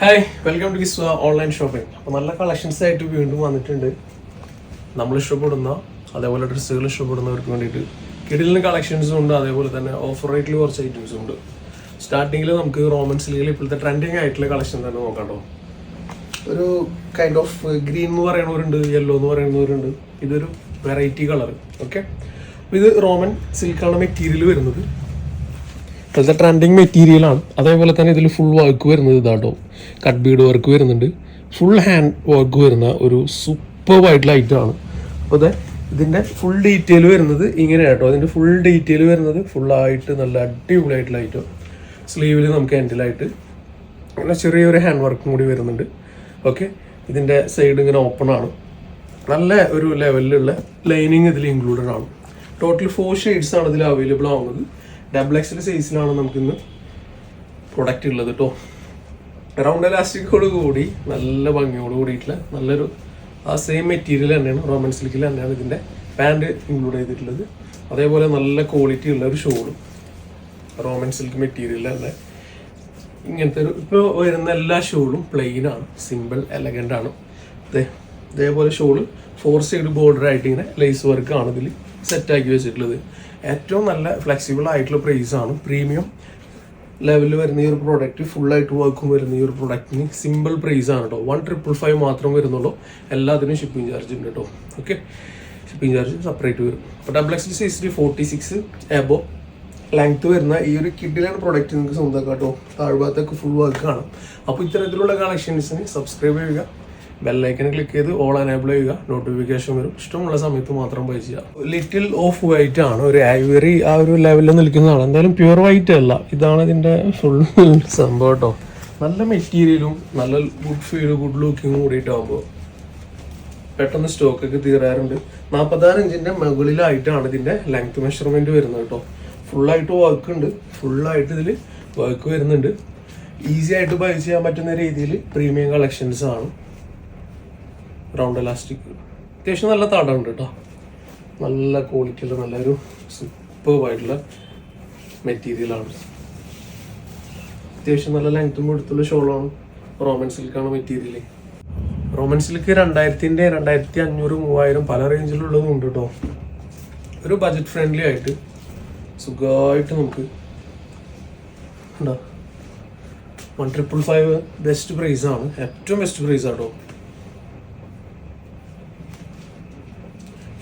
Hi welcome to Kiswa online shopping അപ്പോൾ നല്ല collections ആയിട്ട് വീണ്ടും വന്നിട്ടുണ്ട്. നമ്മൾ ഇഷ്ടപ്പെടുന്ന അതേപോലെ ഡ്രസ്സുകൾ ഇഷ്ടപ്പെടുന്നവർക്ക് വേണ്ടിയിട്ട് കിടിലിന് കളക്ഷൻസും ഉണ്ട് അതേപോലെ തന്നെ ഓഫർ റേറ്റിൽ കുറച്ച് ഐറ്റംസും ഉണ്ട്. സ്റ്റാർട്ടിങ്ങിൽ നമുക്ക് റോമൻ സിലിയിൽ ഇപ്പോഴത്തെ ട്രെൻഡിങ് ആയിട്ടുള്ള കളക്ഷൻ തന്നെ നോക്കാട്ടോ ഒരു കൈൻഡ് ഓഫ് ഗ്രീൻ എന്ന് പറയുന്നവരുണ്ട് യെല്ലോ എന്ന് പറയുന്നവരുണ്ട്. ഇതൊരു വെറൈറ്റി കളർ ഓക്കെ ഇത് റോമൻ സിൽക്കാണ് മെറ്റീരിയൽ വരുന്നത്. ഇപ്പോഴത്തെ ട്രെൻഡിങ് മെറ്റീരിയലാണ് അതേപോലെ തന്നെ ഇതിൽ ഫുൾ വർക്ക് വരുന്നത് ഇതാട്ടോ. കട്ട് ബീഡ് വർക്ക് വരുന്നുണ്ട്. ഫുൾ ഹാൻഡ് വർക്ക് വരുന്ന ഒരു സൂപ്പർ ആയിട്ടുള്ള ഐറ്റമാണ് അപ്പോൾ ഇത് ഇതിന്റെ ഫുൾ ഡീറ്റെയിൽ വരുന്നത് ഇങ്ങനെയാണ് കേട്ടോ. അതിന്റെ ഫുൾ ഡീറ്റെയിൽ വരുന്നത് ഫുള്ളായിട്ട് നല്ല അടിപൊളിയായിട്ടുള്ള ലൈറ്റോ സ്ലീവിൽ നമുക്ക് എൻഡിലായിട്ട് അങ്ങനെ ചെറിയൊരു ഹാൻഡ് വർക്കും കൂടി വരുന്നുണ്ട്. ഓക്കെ ഇതിന്റെ സൈഡ് ഇങ്ങനെ ഓപ്പൺ ആണ്. നല്ല ഒരു ലെവലിലുള്ള ലൈനിങ് ഇതിൽ ഇൻക്ലൂഡഡ് ആണ്. ടോട്ടൽ ഫോർ ഷെയ്ഡ്സ് ആണ് ഇതിൽ അവൈലബിൾ ആവുന്നത്. ഡബിൾ എക്സൽ സൈസിലാണ് നമുക്കിന്ന് പ്രൊഡക്റ്റ് ഉള്ളത് കേട്ടോ റൗണ്ട് എലാസ്റ്റിക്കോട് കൂടി നല്ല ഭംഗിയോട് കൂടിയിട്ടുള്ള നല്ലൊരു ആ സെയിം മെറ്റീരിയൽ തന്നെയാണ് റോമൻ സിൽക്കിൽ തന്നെയാണ് ഇതിന്റെ പാന്റ് ഇൻക്ലൂഡ് ചെയ്തിട്ടുള്ളത്. അതേപോലെ നല്ല ക്വാളിറ്റി ഉള്ള ഒരു ഷോളും റോമൻ സിൽക്ക് മെറ്റീരിയൽ തന്നെ. ഇങ്ങനത്തെ ഒരു ഇപ്പോൾ വരുന്ന എല്ലാ ഷോളും പ്ലെയിൻ ആണ് സിമ്പിൾ എലഗന്റ് ആണ്. ഇതേപോലെ ഷോൾ ഫോർ സൈഡ് ബോർഡർ ആയിട്ട് ഇങ്ങനെ ലേസ് വർക്ക് ആണ് ഇതിൽ സെറ്റാക്കി വെച്ചിട്ടുള്ളത്. ഏറ്റവും നല്ല ഫ്ലെക്സിബിൾ ആയിട്ടുള്ള പ്രൈസ് ആണ്. പ്രീമിയം ലെവലിൽ വരുന്ന ഈ ഒരു പ്രോഡക്റ്റ് ഫുള്ളായിട്ട് വർക്കും വരുന്ന ഈ ഒരു പ്രോഡക്റ്റിന് സിമ്പിൾ പ്രൈസ് ആണ് കേട്ടോ വൺ ട്രിപ്പിൾ ഫൈവ് മാത്രം വരുന്നുള്ളൂ. എല്ലാത്തിനും ഷിപ്പിംഗ് ചാർജ് ഉണ്ട് കേട്ടോ ഓക്കെ ഷിപ്പിംഗ് ചാർജ് സെപ്പറേറ്റ് വരും. അപ്പോൾ ഡബിൾ എക്സ് സൈസിൽ ഫോർട്ടി സിക്സ് എബോ ലെങ്ത് വരുന്ന ഈ ഒരു കിഡിലാണ് പ്രോഡക്റ്റ് നിങ്ങൾക്ക് സ്വന്തമാക്കാം കേട്ടോ താഴ്ഭാഗത്തൊക്കെ ഫുൾ വർക്ക് കാണാം. അപ്പോൾ ഇത്തരത്തിലുള്ള കളക്ഷൻസിന് സബ്സ്ക്രൈബ് ചെയ്യുക. ബെല്ലൈക്കനെ ക്ലിക്ക് ചെയ്ത് ഓൾ എനേബിൾ ചെയ്യുക. നോട്ടിഫിക്കേഷൻ വരും. ഇഷ്ടമുള്ള സമയത്ത് മാത്രം ചെയ്യുക. ലിറ്റിൽ ഓഫ് വൈറ്റ് ആണ്. ഒരു ഐവറി ആ ഒരു ലെവലിൽ നിൽക്കുന്നതാണ്. എന്തായാലും പ്യുവർ വൈറ്റ് അല്ല. ഇതാണ് ഇതിന്റെ ഫുൾ സംഭവം കേട്ടോ നല്ല മെറ്റീരിയലും നല്ല ഗുഡ് ഫീൽ ഗുഡ് ലുക്കിങ്ങും കൂടിയിട്ടാകുമ്പോൾ പെട്ടെന്ന് സ്റ്റോക്കൊക്കെ തീരാറുണ്ട്. നാൽപ്പത്താറ് ഇഞ്ചിന്റെ മുകളിലായിട്ടാണ് ഇതിന്റെ ലെങ്ത് മെഷർമെന്റ് വരുന്നത് കേട്ടോ ഫുള്ളായിട്ട് വർക്ക് ഉണ്ട്. ഫുള്ളായിട്ട് ഇതിൽ വർക്ക് വരുന്നുണ്ട്. ഈസി ആയിട്ട് ബൈ ചെയ്യാൻ പറ്റുന്ന രീതിയിൽ പ്രീമിയം കളക്ഷൻസ് ആണ്. റൗണ്ട് ഇലാസ്റ്റിക് അത്യാവശ്യം നല്ല തടമുണ്ട് കേട്ടോ നല്ല ക്വാളിറ്റിയുള്ള നല്ലൊരു സൂപ്പർവായിട്ടുള്ള മെറ്റീരിയലാണ് അത്യാവശ്യം നല്ല ലെങ്ത്തും എടുത്തുള്ള ഷോളാണ് റോമൻ സിൽക്കാണ് മെറ്റീരിയൽ റോമൻ സിൽക്ക് രണ്ടായിരത്തിന്റെ രണ്ടായിരത്തി അഞ്ഞൂറ് മൂവായിരം പല റേഞ്ചിലുള്ളതും ഉണ്ട് കേട്ടോ ഒരു ബജറ്റ് ഫ്രണ്ട്ലി ആയിട്ട് സുഖമായിട്ട് നമുക്ക് ഉണ്ടോ വൺ ട്രിപ്പിൾ ഫൈവ് ബെസ്റ്റ് പ്രൈസാണ് ഏറ്റവും ബെസ്റ്റ് പ്രൈസാണ് ആട്ടോ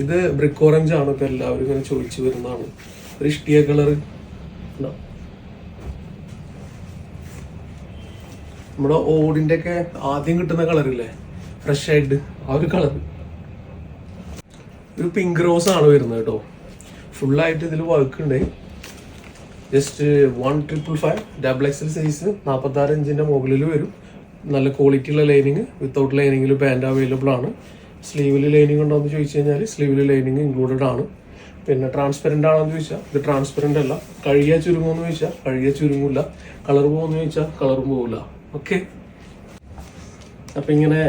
ഇത് ബ്രിക്ക് ഓറഞ്ച് ആണ് ഇപ്പൊ എല്ലാവരും ഇങ്ങനെ ചോദിച്ചു വരുന്നതാണ്. ഒരു ഇഷ്ടിയ കളർ നമ്മുടെ ഓടിന്റെ ഒക്കെ ആദ്യം കിട്ടുന്ന കളറില്ലേ ഫ്രഷ് ആയിട്ട്. ആ ഒരു കളർ ഒരു പിങ്ക് റോസ് ആണ് വരുന്നത് കേട്ടോ. ഫുള്ളായിട്ട് ഇതിൽ വർക്ക് ഉണ്ട്. Just one triple five double XL size നാൽപ്പത്തി ആറ് ഇഞ്ചിന്റെ മുകളിൽ വരും. നല്ല ക്വാളിറ്റി ഉള്ള ലൈനിങ് വിത്തൗട്ട് ലൈനിങ്ങിൽ പാന്റ് അവൈലബിൾ ആണ്. സ്ലീവിൽ ലൈനിങ് ഉണ്ടോ എന്ന് ചോദിച്ചു കഴിഞ്ഞാൽ സ്ലീവിൽ ലൈനിങ് ഇൻക്ലൂഡഡ് ആണ്. പിന്നെ ട്രാൻസ്പെറന്റ് ആണോ എന്ന് ചോദിച്ചാൽ ഇത് ട്രാൻസ്പെറന്റ് അല്ല. കഴുകിയാൽ ചുരുങ്ങുമെന്ന് ചോദിച്ചാൽ കഴുകിയ ചുരുങ്ങില്ല കളർ പോകുമെന്ന് ചോദിച്ചാൽ കളറും പോകില്ല ഓക്കെ അപ്പം ഇങ്ങനെ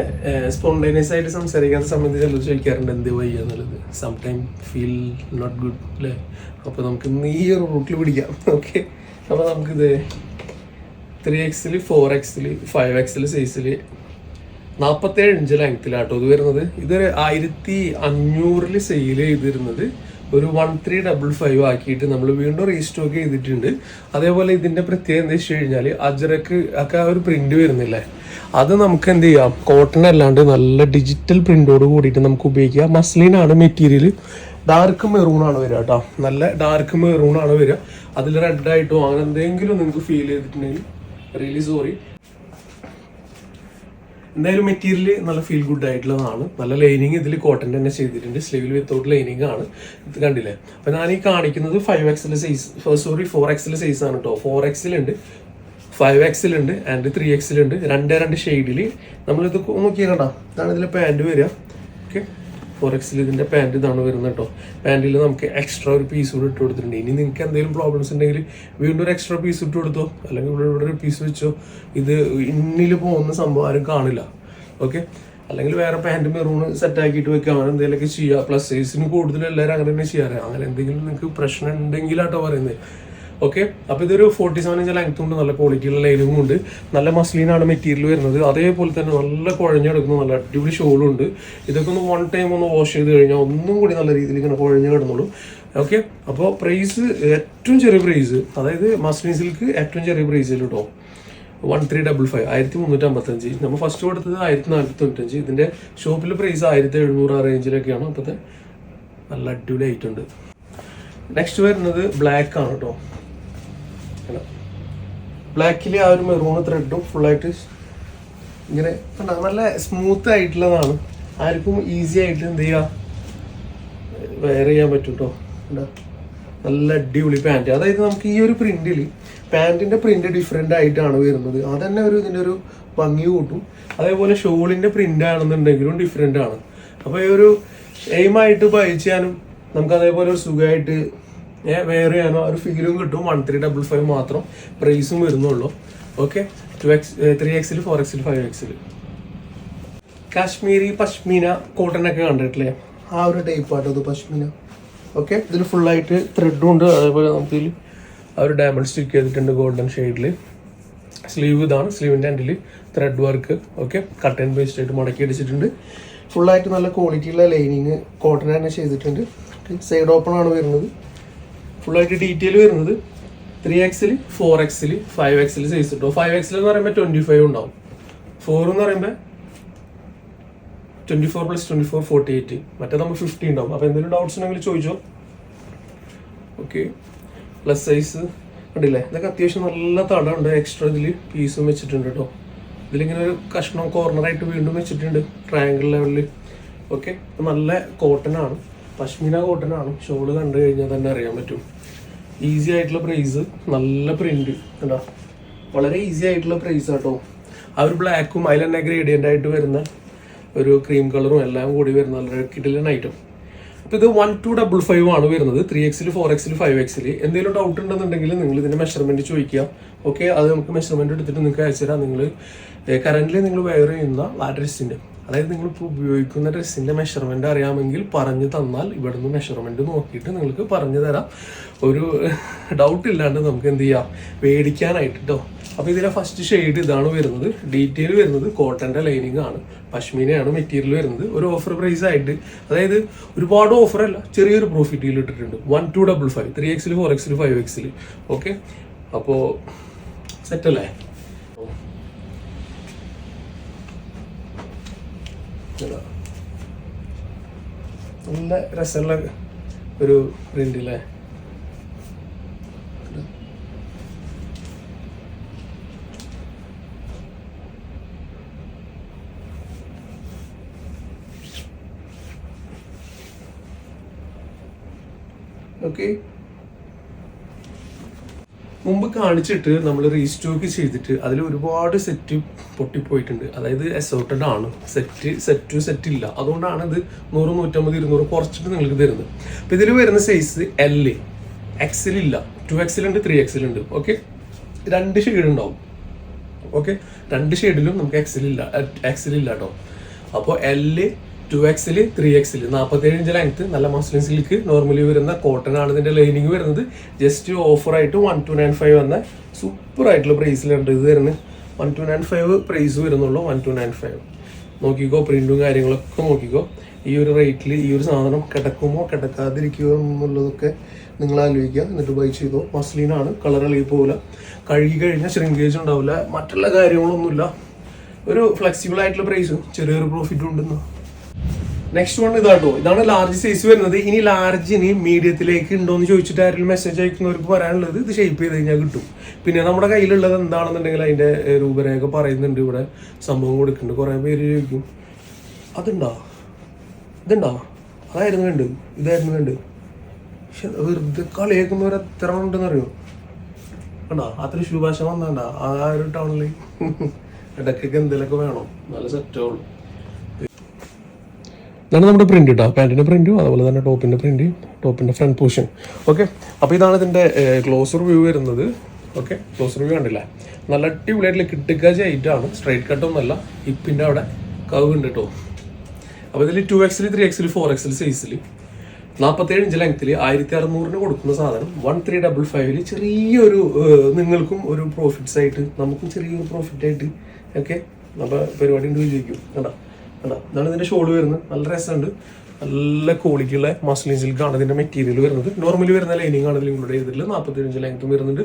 സ്പോണ്ടേനിയസ് ആയിട്ട് സംസാരിക്കാത്ത സമയത്ത് ചിലർ ചോദിക്കാറുണ്ട് എന്ത് വയ്യ എന്നുള്ളത്? Some time feel not good അല്ലേ അപ്പോൾ നമുക്ക് ഇന്ന് ഈ ഒരു റൂട്ടിൽ പിടിക്കാം. ഓക്കെ അപ്പോൾ നമുക്കിത് ത്രീ എക്സിൽ ഫോർ എക്സിൽ ഫൈവ് എക്സിൽ സൈസിൽ നാൽപ്പത്തേഴ് ഇഞ്ച് ലെങ്ത്തിലാട്ടോ ഇത് വരുന്നത്. ഇത് ആയിരത്തി അഞ്ഞൂറിൽ സെയിൽ ചെയ്തിരുന്നത് ഒരു വൺ ത്രീ ഡബിൾ ഫൈവ് ആക്കിയിട്ട് നമ്മൾ വീണ്ടും റീസ്റ്റോക്ക് ചെയ്തിട്ടുണ്ട്. അതേപോലെ ഇതിന്റെ പ്രത്യേകത എന്താ വെച്ച് കഴിഞ്ഞാൽ അജറക്ക് ഒക്കെ ഒരു പ്രിന്റ് വരുന്നില്ലേ? അത് നമുക്ക് എന്ത് ചെയ്യാം? കോട്ടൺ അല്ലാണ്ട് നല്ല ഡിജിറ്റൽ പ്രിന്റോട് കൂടിയിട്ട് നമുക്ക് ഉപയോഗിക്കാം. മസ്ലിനാണ് മെറ്റീരിയൽ ഡാർക്ക് മെറൂൺ ആണ് വരിക കേട്ടോ നല്ല ഡാർക്ക് മെറൂൺ ആണ് വരിക. അതിൽ റെഡ് ആയിട്ടോ അങ്ങനെ എന്തെങ്കിലും നിങ്ങൾക്ക് ഫീൽ ചെയ്തിട്ടുണ്ടെങ്കിൽ റിയലി സോറി എന്തായാലും മെറ്റീരിയൽ നല്ല ഫീൽ ഗുഡ് ആയിട്ടുള്ളതാണ്. നല്ല ലൈനിങ് ഇതിൽ കോട്ടൺ തന്നെ ചെയ്തിട്ടുണ്ട്. സ്ലീവിൽ വിത്തൗട്ട് ലൈനിങ് ആണ്. ഇത് കണ്ടില്ലേ? അപ്പം ഞാൻ ഈ കാണിക്കുന്നത് ഫൈവ് എക്സിൽ സൈസ് സോറി ഫോർ എക്സിൽ സൈസ് ആണ് കേട്ടോ ഫോർ എക്സിലുണ്ട് ഫൈവ് എക്സിലുണ്ട് ആൻഡ് ത്രീ എക്സിലുണ്ട് രണ്ട് രണ്ട് ഷെയ്ഡിൽ നമ്മളിത് നോക്കിയാൽ കണ്ടാ ഇതാണ് ഇതിൽ പാന്റ് വരിക. ഓക്കെ ഫോർ എക്സിൽ ഇതിന്റെ പാന്റ് ഇതാണ് വരുന്നത് കേട്ടോ പാന്റിൽ നമുക്ക് എക്സ്ട്രാ ഒരു പീസ് കൂടെ ഇട്ട് കൊടുത്തിട്ടുണ്ട്. ഇനി നിങ്ങൾക്ക് എന്തെങ്കിലും പ്രോബ്ലംസ് ഉണ്ടെങ്കിൽ വീണ്ടും ഒരു എക്സ്ട്രാ പീസ് ഇട്ട് കൊടുത്തോ? അല്ലെങ്കിൽ ഇവിടെ ഇവിടെ ഒരു പീസ് വെച്ചോ? ഇത് ഇന്നിൽ പോകുന്ന സംഭവം ആരും കാണില്ല. ഓക്കെ അല്ലെങ്കിൽ വേറെ പാന്റ് മെറൂൺ സെറ്റാക്കിയിട്ട് വെക്കുക. അങ്ങനെ എന്തെങ്കിലുമൊക്കെ ചെയ്യുക പ്ലസ് സൈസിന് കൂടുതൽ എല്ലാവരും അങ്ങനെ തന്നെ ചെയ്യാറ്. അങ്ങനെ എന്തെങ്കിലും നിങ്ങൾക്ക് പ്രശ്നം ഉണ്ടെങ്കിലാട്ടോ പറയുന്നത്. ഓക്കെ അപ്പോൾ ഇതൊരു ഫോർട്ടി സെവൻ ഇഞ്ച് ലെങ്ത് ഉണ്ട് നല്ല ക്വാളിറ്റിയുള്ള ലൈനിങ്ങും ഉണ്ട്. നല്ല മസ്ലിനാണ് മെറ്റീരിയൽ വരുന്നത്. അതേപോലെ തന്നെ നല്ല കുഴഞ്ഞെടുക്കുന്ന നല്ല അടിപൊളി ഷോളും ഉണ്ട്. ഇതൊക്കെ ഒന്ന് വൺ ടൈം ഒന്ന് വാഷ് ചെയ്ത് കഴിഞ്ഞാൽ ഒന്നും കൂടി നല്ല രീതിയിൽ ഇങ്ങനെ കുഴഞ്ഞു കിടന്നുള്ളൂ ഓക്കെ അപ്പോൾ പ്രൈസ് ഏറ്റവും ചെറിയ പ്രൈസ് അതായത് മസ്ലിൻ സിൽക്ക് ഏറ്റവും ചെറിയ പ്രൈസിൽ കേട്ടോ വൺ ത്രീ ഡബിൾ ഫൈവ് ആയിരത്തി മുന്നൂറ്റി നമ്മൾ ഫസ്റ്റ് കൊടുത്തത് ആയിരത്തി നാനൂറ്റി തൊണ്ണൂറ്റഞ്ച്. ഇതിന്റെ ഷോപ്പിലെ പ്രൈസ് ആയിരത്തി എഴുന്നൂറ് ആ റേഞ്ചിലൊക്കെയാണ് അപ്പോഴത്തെ നല്ല അടിപൊളി ആയിട്ടുണ്ട് നെക്സ്റ്റ് വരുന്നത് ബ്ലാക്ക് ആണ് കേട്ടോ ബ്ലാക്കിൽ ആ ഒരു മെറൂൺ ത്രെഡും ഫുള്ളായിട്ട് ഇങ്ങനെ നല്ല സ്മൂത്ത് ആയിട്ടുള്ളതാണ്. ആർക്കും ഈസി ആയിട്ട് എന്ത് ചെയ്യുക വെയർ ചെയ്യാൻ പറ്റും കേട്ടോ? നല്ല അടിപൊളി പാന്റ് അതായത് നമുക്ക് ഈ ഒരു പ്രിന്റിൽ പാന്റിന്റെ പ്രിന്റ് ഡിഫറെന്റ് ആയിട്ടാണ് വരുന്നത്. അതന്നെ ഒരു ഇതിന്റെ ഒരു ഭംഗി കൂട്ടും. അതേപോലെ ഷോളിന്റെ പ്രിന്റ് ആണെന്നുണ്ടെങ്കിലും ഡിഫറെന്റ് ആണ്. അപ്പോൾ ഈ ഒരു എയിമായിട്ട് ചെയ്യാനും നമുക്ക് അതേപോലെ ഒരു സുഖമായിട്ട് വെയർ ചെയ്യാനോ ഒരു ഫീലും കിട്ടും. വൺ ത്രീ ഡബിൾ ഫൈവ് മാത്രം പ്രൈസും വരുന്നുള്ളൂ. ഓക്കെ ടു എക്സ് ത്രീ എക്സിൽ ഫോർ എക്സിൽ ഫൈവ് എക്സിൽ കാശ്മീരി പശ്മീന കോട്ടൺ ഒക്കെ കണ്ടിട്ടില്ലേ? ആ ഒരു ടൈപ്പ് ആട്ടോ ഇത് പശ്മീന. ഓക്കെ ഇതിൽ ഫുള്ളായിട്ട് ത്രെഡും ഉണ്ട്. അതേപോലെ നമുക്ക് ഇതിൽ ആ ഒരു ഡയമണ്ട് സ്റ്റിക്ക് ചെയ്തിട്ടുണ്ട് ഗോൾഡൻ ഷെയ്ഡിൽ സ്ലീവ് ഇതാണ്. സ്ലീവിന്റെ until thread work okay cut and paste ആയിട്ട് മടക്കി അടിച്ചിട്ടുണ്ട്. ഫുള്ളായിട്ട് നല്ല ക്വാളിറ്റിയുള്ള ലൈനിങ് കോട്ടൺ തന്നെ ചെയ്തിട്ടുണ്ട്. സൈഡ് ഓപ്പൺ ആണ് വരുന്നത്. ഫുള്ളായിട്ട് ഡീറ്റെയിൽ വരുന്നത് ത്രീ എക്സിൽ ഫോർ എക്സിൽ ഫൈവ് എക്സിൽ സൈസ് കിട്ടും ഫൈവ് എക്സിൽ എന്ന് പറയുമ്പോൾ ട്വന്റി ഫൈവ് ഉണ്ടാവും. ഫോർ എന്ന് പറയുമ്പോൾ twenty four plus twenty four forty eight മറ്റേ നമ്മൾ ഫിഫ്റ്റി ഉണ്ടാവും. അപ്പോൾ എന്തെങ്കിലും ഡൗട്ട്സ് ഉണ്ടെങ്കിൽ ചോദിച്ചോ. ഓക്കെ പ്ലസ് സൈസ് കണ്ടില്ലേ? ഇതൊക്കെ അത്യാവശ്യം നല്ല തടമുണ്ട് എക്സ്ട്രാ ഇതിൽ പീസും വെച്ചിട്ടുണ്ട് കേട്ടോ ഇതിലിങ്ങനെ ഒരു കഷ്ണം കോർണറായിട്ട് വീണ്ടും വെച്ചിട്ടുണ്ട്. ട്രയാങ്കിൾ ലെവലിൽ ഓക്കെ നല്ല കോട്ടൺ ആണ്. പശ്മീന കോട്ടൺ ആണ്. ഷോൾ കണ്ടു കഴിഞ്ഞാൽ തന്നെ അറിയാൻ പറ്റും. ഈസി ആയിട്ടുള്ള പ്രൈസ് നല്ല പ്രിന്റ് കേട്ടോ വളരെ ഈസി ആയിട്ടുള്ള പ്രൈസ് കേട്ടോ ആ ഒരു ബ്ലാക്കും അതിൽ തന്നെ ഗ്രേഡിയന്റ് ആയിട്ട് വരുന്ന ഒരു ക്രീം കളറും എല്ലാം കൂടി വരുന്ന നല്ല കിടിലൻ ഐറ്റം അപ്പോൾ ഇത് വൺ ടു ഡബിൾ ഫൈവ് ആണ് വരുന്നത്. ത്രീ എക്സിൽ ഫോർ എക്സിൽ ഫൈവ് എക്സിൽ എന്തെങ്കിലും ഡൗട്ട് ഉണ്ടെന്നുണ്ടെങ്കിൽ നിങ്ങൾ ഇതിന്റെ മെഷർമെന്റ് ചോദിക്കുക. ഓക്കെ അത് നമുക്ക് മെഷർമെന്റ് എടുത്തിട്ട് നിങ്ങൾക്ക് അയച്ചു തരാം നിങ്ങൾ കറന്റ് നിങ്ങൾ വെയർ ചെയ്യുന്ന ആ അതായത് നിങ്ങൾ ഇപ്പോൾ ഉപയോഗിക്കുന്ന ഡ്രസ്സിന്റെ മെഷർമെന്റ് അറിയാമെങ്കിൽ പറഞ്ഞു തന്നാൽ ഇവിടുന്ന് മെഷർമെന്റ് നോക്കിയിട്ട് നിങ്ങൾക്ക് പറഞ്ഞു തരാം. ഒരു ഡൗട്ട് ഇല്ലാണ്ട് നമുക്ക് എന്ത് ചെയ്യാം? മേടിക്കാനായിട്ട് കേട്ടോ അപ്പോൾ ഇതിലെ ഫസ്റ്റ് ഷെയ്ഡ് ഇതാണ് വരുന്നത്. ഡീറ്റെയിൽ വരുന്നത് കോട്ടന്റെ ലൈനിങ് ആണ്. പശ്മീനയാണ് മെറ്റീരിയൽ വരുന്നത്. ഒരു ഓഫർ പ്രൈസ് ആയിട്ട്. അതായത് ഒരുപാട് ഓഫർ അല്ല ചെറിയൊരു പ്രോഫിറ്റിൽ ഇട്ടിട്ടുണ്ട്. One two double five three എക്സിൽ ഫോർ എക്സിൽ ഫൈവ് എക്സിൽ ഓക്കെ അപ്പോൾ സെറ്റല്ലേ ഇതാ. നല്ല രസമുള്ള ഒരു പ്രിന്റ് അല്ലേ ഓക്കെ മുമ്പ് കാണിച്ചിട്ട് നമ്മൾ റീസ്റ്റോക്ക് ചെയ്തിട്ട് അതിൽ ഒരുപാട് സെറ്റ് പൊട്ടിപ്പോയിട്ടുണ്ട്. അതായത് അസോർട്ടഡ് ആണ്. സെറ്റ് സെറ്റ് സെറ്റ് ഇല്ല. അതുകൊണ്ടാണ് ഇത് നൂറ് നൂറ്റമ്പത് ഇരുന്നൂറ് കുറച്ചിട്ട് നിങ്ങൾക്ക് തരുന്നത്. അപ്പം ഇതിൽ വരുന്ന സൈസ് എൽ എക്സിൽ ഇല്ല. ടു എക്സിൽ ഉണ്ട് ത്രീ എക്സിൽ ഉണ്ട്. ഓക്കെ രണ്ട് ഷെയ്ഡ് ഉണ്ടാവും. ഓക്കെ രണ്ട് ഷെയ്ഡിലും നമുക്ക് എക്സിൽ ഇല്ല കേട്ടോ അപ്പോൾ എൽ ടു എക്സിൽ ത്രീ എക്സിൽ നാൽപ്പത്തേഴ് ഇഞ്ച് ലെങ്ത് നല്ല മസ്ലിൻ സിൽക്ക് നോർമലി വരുന്ന കോട്ടൺ ആണ് ഇതിന്റെ ലൈനിങ് വരുന്നത്. ജസ്റ്റ് ഓഫർ ആയിട്ട് വൺ ടു നയൻ ഫൈവ് എന്ന സൂപ്പർ ആയിട്ടുള്ള പ്രൈസിലുണ്ട് ഇത് വരുന്നത് one two nine five price വരുന്നുള്ളൂ വൺ ടു നയൻ ഫൈവ് നോക്കിക്കോ പ്രിന്റും കാര്യങ്ങളൊക്കെ നോക്കിക്കോ. ഈ ഒരു റേറ്റിൽ ഈ ഒരു സാധനം കിടക്കുമോ കിടക്കാതിരിക്കുമോ എന്നുള്ളതൊക്കെ നിങ്ങൾ ആലോചിക്കുക. എന്നിട്ട് ബൈ ചെയ്തോ. മസ്ലിനാണ് കളർ ഇളകി പോകില്ല കഴുകി കഴിഞ്ഞാൽ ശ്രിങ്കേജ് ഉണ്ടാവില്ല മറ്റുള്ള കാര്യങ്ങളൊന്നുമില്ല. ഒരു ഫ്ലെക്സിബിൾ ആയിട്ടുള്ള പ്രൈസും ചെറിയൊരു പ്രോഫിറ്റും ഉണ്ടെന്ന്. നെക്സ്റ്റ് വൺ ഇതാട്ടോ ഇതാണ് ലാർജ് സൈസ് വരുന്നത്. ഇനി ലാർജ് ഇനി മീഡിയത്തിലേക്ക് ഉണ്ടോ എന്ന് ചോദിച്ചിട്ട് ആരെങ്കിലും മെസ്സേജ് അയക്കുന്നവർക്ക് പറയാനുള്ളത് ഇത് ഷേപ്പ് ചെയ്ത് കഴിഞ്ഞാൽ കിട്ടും. പിന്നെ നമ്മുടെ കയ്യിലുള്ളത് എന്താണെന്നുണ്ടെങ്കിൽ അതിന്റെ രൂപരേഖ പറയുന്നുണ്ട് ഇവിടെ. സംഭവം കൊടുക്കുന്നുണ്ട്. കുറെ പേര് ചോദിക്കും അതുണ്ടോ? ഇതുണ്ടോ? അതായിരുന്നു കണ്ട്. ഇതായിരുന്നു കണ്ട്. പക്ഷെ വെറുതെ കളിയേക്കുന്നവർ എത്ര ഉണ്ടെന്ന് അറിയോ കണ്ടോ അത്ര ശുഭാശം വന്നണ്ട ആ ഒരു ടൗണിൽ ഇടയ്ക്കൊക്കെ എന്തെങ്കിലുമൊക്കെ വേണം. നല്ല സെറ്റ് ആവുള്ളൂ. ഇതാണ് നമ്മുടെ പ്രിന്റ് കേട്ടോ പാന്റിന്റെ പ്രിന്റും അതുപോലെ തന്നെ ടോപ്പിന്റെ പ്രിന്റ് ടോപ്പിന്റെ ഫ്രണ്ട് പോഷൻ ഓക്കെ അപ്പോൾ ഇതാണ് ഇതിന്റെ ക്ലോസർ വ്യൂ വരുന്നത്. ഓക്കെ ക്ലോസർ വ്യൂ കണ്ടില്ല? നല്ല അടിപൊളിയായിട്ടുള്ള കിട്ടുക്കാജ് ആണ്. സ്ട്രൈറ്റ് കട്ടൊന്നുമല്ല ഹിപ്പിന്റെ അവിടെ കവ് ഉണ്ട് കേട്ടോ അപ്പോൾ ഇതിൽ ടു എക്സിൽ ത്രീ എക്സിൽ ഫോർ എക്സിൽ സൈസിൽ നാൽപ്പത്തേഴ് ഇഞ്ച് ലെങ്ത്തിൽ ആയിരത്തി അറുന്നൂറിന് കൊടുക്കുന്ന സാധനം വൺ ത്രീ ഡബിൾ ഫൈവിൽ ചെറിയൊരു നിങ്ങൾക്കും ഒരു പ്രോഫിറ്റ്സ് ആയിട്ട് നമുക്കും ചെറിയൊരു പ്രോഫിറ്റ് ആയിട്ട് ഒക്കെ നമ്മുടെ പരിപാടി ഉണ്ട് വിജയിക്കും. കണ്ടോ? ഇതാണ് ഇതിന്റെ ഷോൾ വരുന്നത്. നല്ല രസമുണ്ട്. നല്ല ക്വാളിറ്റിയുള്ള മസ്ലിൻ സിൽക്ക് ആണ് ഇതിന്റെ മെറ്റീരിയൽ വരുന്നത്. നോർമലി വരുന്ന ലൈനിങ് ആണ് ഇതിൽ ഇൻക്ലൂഡ് ചെയ്തിട്ടുള്ളത്. നാൽപ്പത്തി അഞ്ച് ലെങ്ത്തും വരുന്നുണ്ട്.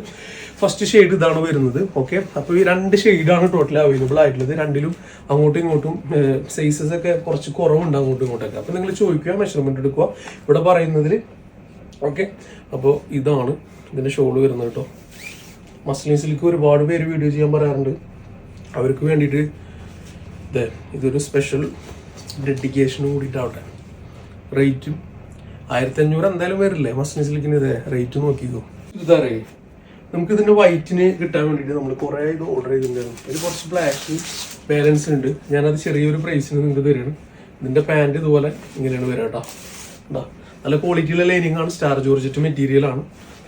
ഫസ്റ്റ് ഷെയ്ഡ് ഇതാണ് വരുന്നത്. ഓക്കെ അപ്പോൾ ഈ രണ്ട് ഷെയ്ഡാണ് ടോട്ടൽ അവൈലബിൾ ആയിട്ടുള്ളത്. രണ്ടിലും അങ്ങോട്ടും ഇങ്ങോട്ടും സൈസസ് ഒക്കെ കുറച്ച് കുറവുണ്ട് അങ്ങോട്ടും ഇങ്ങോട്ടൊക്കെ അപ്പോൾ നിങ്ങൾ ചോദിക്കുക മെഷർമെന്റ് എടുക്കുക. ഇവിടെ പറയുന്നതിൽ ഓക്കെ അപ്പോൾ ഇതാണ് ഇതിന്റെ ഷോൾ വരുന്നത് കേട്ടോ. മസ്ലിൻ സിൽക്ക് ഒരുപാട് പേര് വീഡിയോ ചെയ്യാൻ പറയാറുണ്ട്. അവർക്ക് വേണ്ടിയിട്ട് ഇതൊരു സ്പെഷ്യൽ ഡെഡിക്കേഷനും കൂടിയിട്ടാവട്ടെ. റേറ്റും ആയിരത്തി അഞ്ഞൂറ് എന്തായാലും വരില്ലേ? സിൽക്കിന് ഇതേ റേറ്റ് നോക്കിക്കോ. ഇതാ റേറ്റ് നമുക്ക് ഇതിന്റെ വൈറ്റിന് കിട്ടാൻ വേണ്ടിയിട്ട് നമ്മൾ കുറേ ഇത് ഓർഡർ ചെയ്തിട്ടുണ്ടായിരുന്നു. ഒരു കുറച്ച് ബ്ലാക്ക് ബാലൻസ് ഉണ്ട്. ഞാനത് ചെറിയൊരു പ്രൈസിന് നിങ്ങൾക്ക് തരുകയാണ് ഇതിന്റെ പാന്റ് ഇതുപോലെ ഇങ്ങനെയാണ് വരിക കേട്ടോ. നല്ല ക്വാളിറ്റിയുള്ള ലൈനിങ് ആണ്. സ്റ്റാർ ജോർജറ്റ് മെറ്റീരിയലാണ്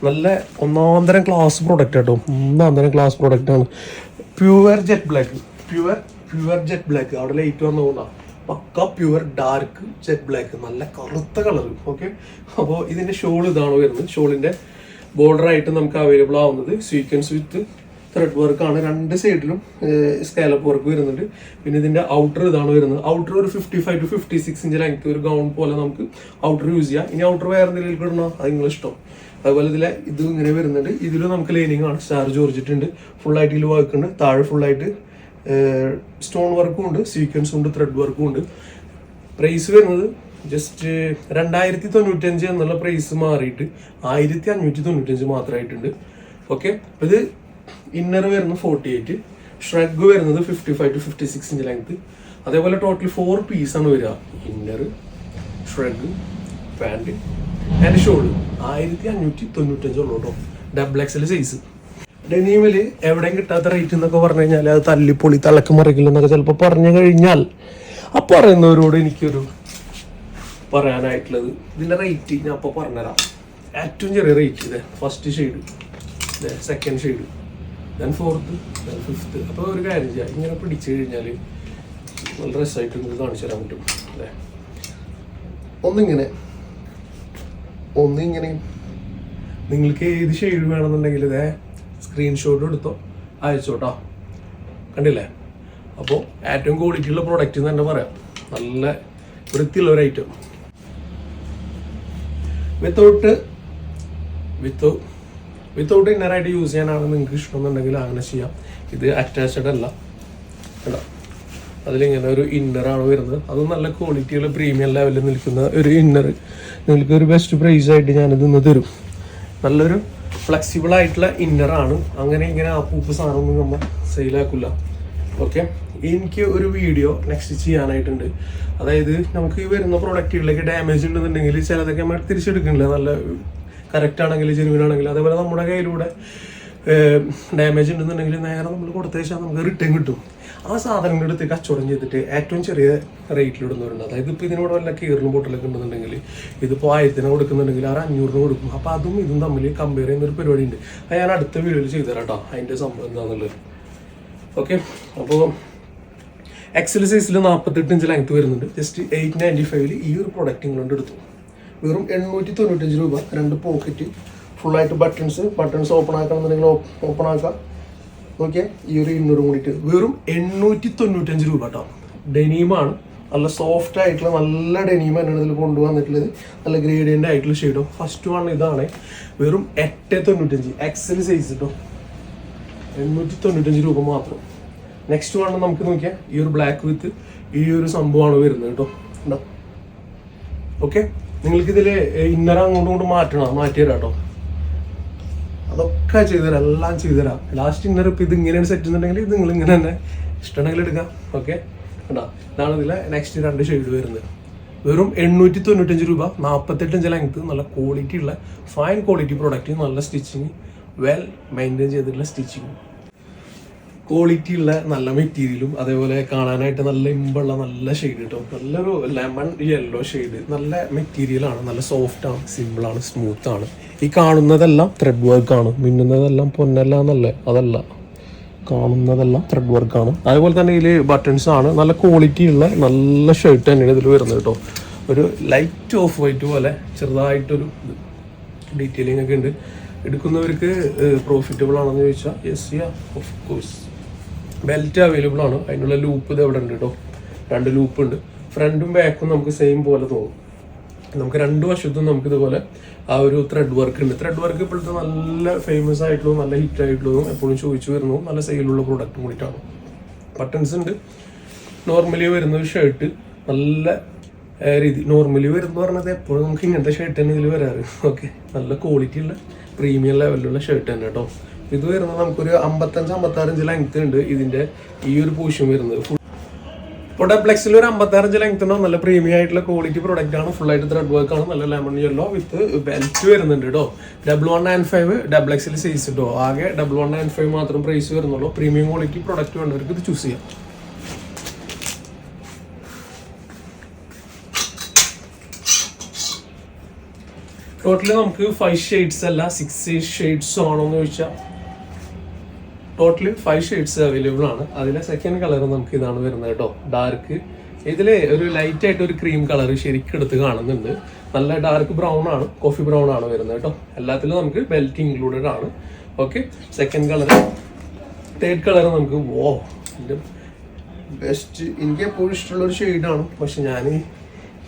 നല്ല ഒന്നാന്തരം ക്ലാസ് പ്രൊഡക്റ്റ് കേട്ടോ. ഒന്നാന്തരം ക്ലാസ് പ്രോഡക്റ്റ് ആണ്. Pure jet black pure pure jet black. അവിടെ ലൈറ്റ് വന്ന പോകുന്ന പക്ക പ്യുവർ ഡാർക്ക് ജെറ്റ് ബ്ലാക്ക്. നല്ല കറുത്ത കളർ ഓക്കെ അപ്പോൾ ഇതിന്റെ ഷോൾ ഇതാണ് വരുന്നത്. ഷോളിന്റെ ബോർഡർ ആയിട്ട് നമുക്ക് അവൈലബിൾ ആവുന്നത് സീക്വൻസ് വിത്ത് ത്രെഡ് ആണ്. രണ്ട് സൈഡിലും സ്കാലപ്പ് വർക്ക് വരുന്നുണ്ട്. പിന്നെ ഇതിന്റെ ഔട്ടർ ഇതാണ് വരുന്നത്. ഔട്ടർ ഒരു fifty five to fifty six inch length ഒരു ഗൗൺ പോലെ നമുക്ക് ഔട്ടർ യൂസ് ചെയ്യാം. ഇനി ഔട്ടർ വേറെ എന്തെങ്കിലും ഇടണോ? അത് നിങ്ങൾ ഇഷ്ടം. അതുപോലെ ഇതിലെ ഇത് ഇങ്ങനെ വരുന്നുണ്ട്. ഇതിലും നമുക്ക് ലൈനിങ് ആണ്. സ്റ്റാർ ജോർജിട്ടുണ്ട് ഫുൾ ആയിട്ട് ഇതിൽ വർക്ക് ഉണ്ട്. താഴെ ഫുൾ ആയിട്ട് സ്റ്റോൺ വർക്കും ഉണ്ട് സീക്വൻസും ഉണ്ട് ത്രെഡ് വർക്കും ഉണ്ട്. പ്രൈസ് വരുന്നത് ജസ്റ്റ് രണ്ടായിരത്തി തൊണ്ണൂറ്റഞ്ച് എന്നുള്ള പ്രൈസ് മാറിയിട്ട് ആയിരത്തി അഞ്ഞൂറ്റി തൊണ്ണൂറ്റഞ്ച് മാത്രമായിട്ടുണ്ട്. ഓക്കെ ഇത് ഇന്നർ വരുന്നത് ഫോർട്ടി എയ്റ്റ് ഷ്രഗ് വരുന്നത് fifty five to fifty six inch length അതേപോലെ ടോട്ടൽ ഫോർ പീസാണ് വരിക. Inner shrug pant and shawl ആയിരത്തി അഞ്ഞൂറ്റി തൊണ്ണൂറ്റഞ്ചുള്ളൂ കേട്ടോ ഡബിൾ എക്സൽ സൈസ് ഡെനീമിൽ എവിടെയും കിട്ടാത്ത റേറ്റ് എന്നൊക്കെ പറഞ്ഞു കഴിഞ്ഞാൽ അത് തല്ലിപ്പൊളി തലക്ക് മറിക്കില്ല എന്നൊക്കെ ചിലപ്പോൾ പറഞ്ഞു കഴിഞ്ഞാൽ. ആ പറയുന്നവരോട് എനിക്കൊരു പറയാനായിട്ടുള്ളത്. ഇതിന്റെ റേറ്റ് ഞാൻ അപ്പോൾ പറഞ്ഞുതരാം. ഏറ്റവും ചെറിയ റേറ്റ് ഇതേ first shade second shade then fourth then fifth അപ്പോൾ ഒരു കാര്യം ചെയ്യാം. ഇങ്ങനെ പിടിച്ചു കഴിഞ്ഞാൽ നല്ല രസമായിട്ട് നിങ്ങൾക്ക് കാണിച്ചു തരാൻ പറ്റും. അല്ലേ ഒന്നിങ്ങനെ ഒന്നിങ്ങനെ. നിങ്ങൾക്ക് ഏത് ഷെയ്ഡ് വേണമെന്നുണ്ടെങ്കിൽ ഇതേ സ്ക്രീൻഷോട്ട് എടുത്തോ? അയച്ചോട്ടോ കണ്ടില്ലേ? അപ്പോൾ ഏറ്റവും ക്വാളിറ്റി ഉള്ള പ്രോഡക്റ്റ് എന്ന് തന്നെ പറയാം. നല്ല വൃത്തിയുള്ള ഒരു ഐറ്റം വിത്തൗട്ട് വിത്ത് വിത്തൗട്ട് ഇന്നറായിട്ട് യൂസ് ചെയ്യാനാണ് നിങ്ങൾക്ക് ഇഷ്ടമെന്നുണ്ടെങ്കിൽ അങ്ങനെ ചെയ്യാം. ഇത് അറ്റാച്ച്ഡ് അല്ല. കേട്ടോ അതിലിങ്ങനെ ഒരു ഇന്നറാണ് വരുന്നത്. അത് നല്ല ക്വാളിറ്റിയുള്ള പ്രീമിയം ലെവലിൽ നിൽക്കുന്ന ഒരു ഇന്നർ നിങ്ങൾക്ക് ഒരു ബെസ്റ്റ് പ്രൈസ് ആയിട്ട് ഞാനിത് ഇന്ന് തരും. നല്ലൊരു ഫ്ലെക്സിബിൾ ആയിട്ടുള്ള ഇന്നറാണ് അങ്ങനെ ഇങ്ങനെ ആ പൂപ്പ് സാധനമൊന്നും നമ്മൾ സെയിലാക്കില്ല ഓക്കെ എനിക്ക് ഒരു വീഡിയോ നെക്സ്റ്റ് ചെയ്യാനായിട്ടുണ്ട്. അതായത് നമുക്ക് ഈ വരുന്ന പ്രൊഡക്റ്റുകളിലേക്ക് ഡാമേജ് ഉണ്ടെന്നുണ്ടെങ്കിൽ ചിലതൊക്കെ നമ്മൾ തിരിച്ചെടുക്കണില്ല നല്ല കറക്റ്റ് ആണെങ്കിൽ ജെനുവിൻ ആണെങ്കിൽ. അതേപോലെ നമ്മുടെ കയ്യിലൂടെ ഡാമേജ് ഉണ്ടെന്നുണ്ടെങ്കിൽ നേരെ നമ്മൾ കൊടുത്തേച്ചാൽ നമുക്ക് റിട്ടേൺ കിട്ടും. ആ സാധനങ്ങളുടെ അടുത്ത് കച്ചവടം ചെയ്തിട്ട് ഏറ്റവും ചെറിയ റേറ്റിൽ ഇടുന്നവരുണ്ട്. അതായത് ഇപ്പോൾ ഇതിനോട് വല്ല കീറിന് ബോട്ടിലൊക്കെ ഉണ്ടെന്നുണ്ടെങ്കിൽ ഇതിപ്പോൾ ആയിരത്തിന് കൊടുക്കുന്നുണ്ടെങ്കിൽ ആറ് അഞ്ഞൂറിന് കൊടുക്കും. അപ്പോൾ അതും ഇതും തമ്മിൽ കമ്പയർ ചെയ്യുന്ന ഒരു പരിപാടി ഉണ്ട് അത് ഞാൻ അടുത്ത വീഡിയോയിൽ ചെയ്തു തരാം കേട്ടോ അതിന്റെ സംഭവം എന്താണെന്നുള്ളത് ഓക്കെ അപ്പോൾ എക്സൽ സൈസിൽ നാൽപ്പത്തെട്ട് ഇഞ്ച് ലെങ്ത് വരുന്നുണ്ട്. ജസ്റ്റ് എയ്റ്റ് നയന്റി ഫൈവിൽ ഈ ഒരു പ്രൊഡക്റ്റ് ഇങ്ങോട്ട് എടുത്തു. വെറും എണ്ണൂറ്റി തൊണ്ണൂറ്റഞ്ച് രൂപ. രണ്ട് പോക്കറ്റ് ഫുള്ളായിട്ട് ബട്ടൺസ് ബട്ടൺസ് ഓപ്പൺ ആക്കണം എന്നുണ്ടെങ്കിൽ ഓപ്പൺ ആക്കാം. ഓക്കെ ഈ ഒരു ഇന്നൂറ് കൂടിയിട്ട് വെറും എണ്ണൂറ്റി തൊണ്ണൂറ്റഞ്ച് രൂപ കേട്ടോ ഡെനീമാണ്. നല്ല സോഫ്റ്റ് ആയിട്ടുള്ള നല്ല ഡെനീം തന്നെയാണ് ഇതിൽ കൊണ്ടുവന്നിട്ടുള്ളത്. നല്ല ഗ്രേഡിയന്റ് ആയിട്ടുള്ള ഷെയ്ഡോ ഫസ്റ്റ് വൺ ഇതാണ്. വെറും എട്ട് തൊണ്ണൂറ്റഞ്ച് എക്സൽ സൈസ് കേട്ടോ എണ്ണൂറ്റി തൊണ്ണൂറ്റഞ്ച് രൂപ മാത്രം. നെക്സ്റ്റ് വൺ നമുക്ക് നോക്കിയാൽ ഈ ഒരു ബ്ലാക്ക് വിത്ത് ഈ ഒരു സംഭവമാണ് വരുന്നത് കേട്ടോ ഓക്കെ നിങ്ങൾക്ക് ഇതിൽ ഇന്നർ അങ്ങോട്ടും ഇങ്ങോട്ടും മാറ്റണം? മാറ്റിയരാ കേട്ടോ അതൊക്കെ ചെയ്തുതരാം എല്ലാം ചെയ്തുതരാം. ലാസ്റ്റ് ഇന്നർ ഇപ്പം ഇത് ഇങ്ങനെയാണ് സെറ്റ് ചെയ്യുന്നുണ്ടെങ്കിൽ നിങ്ങൾ ഇങ്ങനെ തന്നെ ഇഷ്ടമാണെങ്കിൽ എടുക്കാം. ഓക്കെ കേട്ടോ ഇതാണ് ഇതിലെ നെക്സ്റ്റ് രണ്ട് ഷെയ്ഡ് വരുന്നത്. വെറും എണ്ണൂറ്റി തൊണ്ണൂറ്റഞ്ച് രൂപ നാൽപ്പത്തെട്ടഞ്ച് ലെങ്ത് നല്ല ക്വാളിറ്റി ഉള്ള ഫൈൻ ക്വാളിറ്റി പ്രോഡക്റ്റ് നല്ല സ്റ്റിച്ചിങ് വെൽ മെയിന്റെയിൻ ചെയ്തിട്ടുള്ള സ്റ്റിച്ചിങ് ക്വാളിറ്റി ഉള്ള നല്ല മെറ്റീരിയലും അതേപോലെ കാണാനായിട്ട് നല്ല ഇമ്പുള്ള നല്ല ഷെയ്ഡ് കിട്ടും നല്ലൊരു ലെമൺ യെല്ലോ ഷെയ്ഡ് നല്ല മെറ്റീരിയലാണ് നല്ല സോഫ്റ്റ് ആണ് സിമ്പിൾ ആണ് സ്മൂത്ത് ആണ്. ഈ കാണുന്നതെല്ലാം ത്രെഡ് വർക്ക് ആണ്. മിന്നുന്നതെല്ലാം പൊന്നല്ല എന്നല്ലേ അതല്ല. കാണുന്നതെല്ലാം ത്രെഡ് വർക്ക് ആണ്. അതേപോലെ തന്നെ ഇതിൽ ബട്ടൺസ് ആണ്. നല്ല ക്വാളിറ്റി ഉള്ള നല്ല ഷർട്ട് തന്നെയാണ് ഇതിൽ വരുന്നത് കേട്ടോ ഒരു ലൈറ്റ് ഓഫ് വൈറ്റ് പോലെ ചെറുതായിട്ടൊരു ഡീറ്റെയിലിംഗ് ഒക്കെ ഉണ്ട്. എടുക്കുന്നവർക്ക് പ്രോഫിറ്റബിൾ ആണെന്ന് ചോദിച്ചാൽ yes ya of course belt available ആണ്. അതിനുള്ള ലൂപ്പ് ഇത് എവിടെ ഉണ്ട് കേട്ടോ രണ്ട് ലൂപ്പ് ഉണ്ട്. ഫ്രണ്ടും ബാക്കും നമുക്ക് സെയിം പോലെ തോന്നും. നമുക്ക് രണ്ട് വശത്തും നമുക്ക് ഇതുപോലെ ആ ഒരു ത്രെഡ് വർക്ക് ഉണ്ട്. ത്രെഡ് വർക്ക് ഇപ്പോഴത്തെ നല്ല ഫേമസ് ആയിട്ടുള്ളതും നല്ല ഹിറ്റ് ആയിട്ടുള്ളതും എപ്പോഴും ചോദിച്ചു വരുന്നതും നല്ല സെയിലുള്ള പ്രോഡക്റ്റും കൂടിയിട്ടാണ്. ബട്ടൺസ് ഉണ്ട്. നോർമലി വരുന്ന ഒരു ഷർട്ട് നല്ല രീതി. നോർമലി വരുന്ന പറഞ്ഞത് എപ്പോഴും നമുക്ക് ഇങ്ങനത്തെ ഷർട്ട് തന്നെ ഇതിൽ വരാറ്. ഓക്കെ നല്ല ക്വാളിറ്റി ഉള്ള പ്രീമിയം ലെവലിലുള്ള ഷർട്ട് തന്നെ കേട്ടോ ഇത് വരുന്നത് നമുക്കൊരു അമ്പത്തഞ്ച് അമ്പത്താറഞ്ച് ലെങ്ത് ഉണ്ട്. ഇതിന്റെ ഈ ഒരു പൂഷ്യം വരുന്നത്. ഇപ്പോൾ ഡെപ്ലെക്സിൽ ഒരു അമ്പത്താറഞ്ച് ലെങ്ത് ഉണ്ടോ നല്ല പ്രീമിയം ആയിട്ടുള്ള ക്വാളിറ്റി പ്രോഡക്റ്റ് ആണ്. ഫുൾ ആയിട്ട് ത്രെഡ് വർക്ക് ആണ്. നല്ല ലെമൺ യെല്ലോ വിത്ത് ബെൽറ്റ് വരുന്നുണ്ട് കേട്ടോ double one nine five double എക്സിൽ സൈസ് കേട്ടോ ആകെ ഡബിൾ വൺ നയൻ ഫൈവ് മാത്രം പ്രൈസ് വരുന്നുള്ളൂ. പ്രീമിയം ക്വാളിറ്റി പ്രോഡക്റ്റ് വേണ്ടവർക്ക് ഇത് ചൂസ് ചെയ്യാം. ടോട്ടലി നമുക്ക് ഫൈവ് ഷെയ്ഡ്സ് അല്ല സിക്സ് ഷെയ്ഡ്സ് ആണോ എന്ന് ചോദിച്ചാൽ ടോട്ടലി ഫൈവ് ഷെയ്ഡ്സ് അവൈലബിൾ ആണ്. അതിലെ സെക്കൻഡ് കളർ നമുക്ക് ഇതാണ് വരുന്നത് കേട്ടോ. ഡാർക്ക് ഇതിൽ ഒരു ലൈറ്റ് ആയിട്ട് ഒരു ക്രീം കളർ ശരിക്കും എടുത്ത് കാണുന്നുണ്ട്. നല്ല ഡാർക്ക് ബ്രൗൺ ആണ് കോഫി ബ്രൗൺ ആണ് വരുന്നത് കേട്ടോ. എല്ലാത്തിലും നമുക്ക് ബെൽറ്റ് ഇൻക്ലൂഡഡ് ആണ്. Okay second colour third colour നമുക്ക് വോ ബെസ്റ്റ് എനിക്ക് എപ്പോഴും ഇഷ്ടമുള്ള ഒരു ഷെയ്ഡാണ് പക്ഷെ ഞാൻ